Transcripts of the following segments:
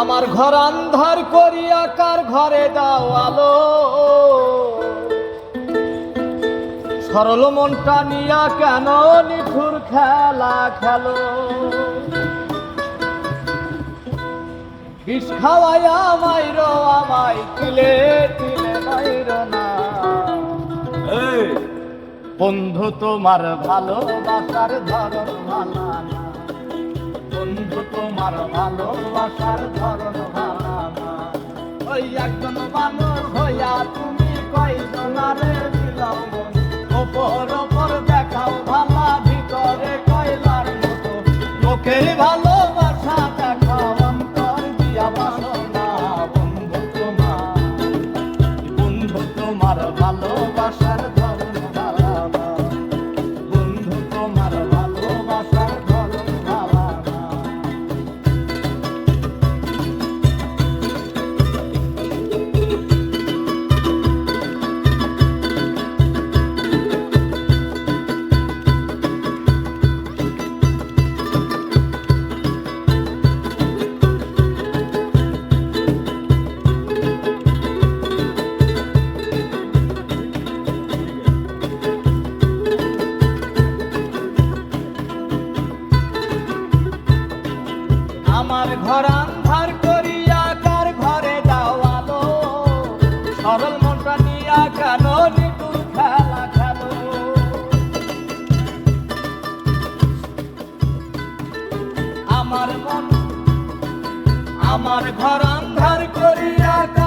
আমার ঘর আন্ধার করিয়া কার ঘরে দাও আলো? সরল মনটা নিয়া কেন নিঠুর খেলা খেলো? বিষ খাওয়াইয়া মাইর আমায় তিলে তিলে মাইর না। বন্ধু তোমার ভালোবাসার ধরন ভালা না বন্ধু, তোমার ভালোবাসার ধরন ওই একজন মানুষ হইয়া তুমি কয়জনারে দিলাম ওপর ওপর দেখাও ভালা, ভিতরে কয়লার মতো। লোকের ভালোবাসা দেখাও, অন্তর দিয়া বাসনা। বন্ধু তোমার বন্ধু তোমার ভালোবাসার আন্ধার করিয়া কার ঘরে দাও আলো? আমার মন আমার ঘর আন্ধার করিয়া কার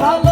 ভালো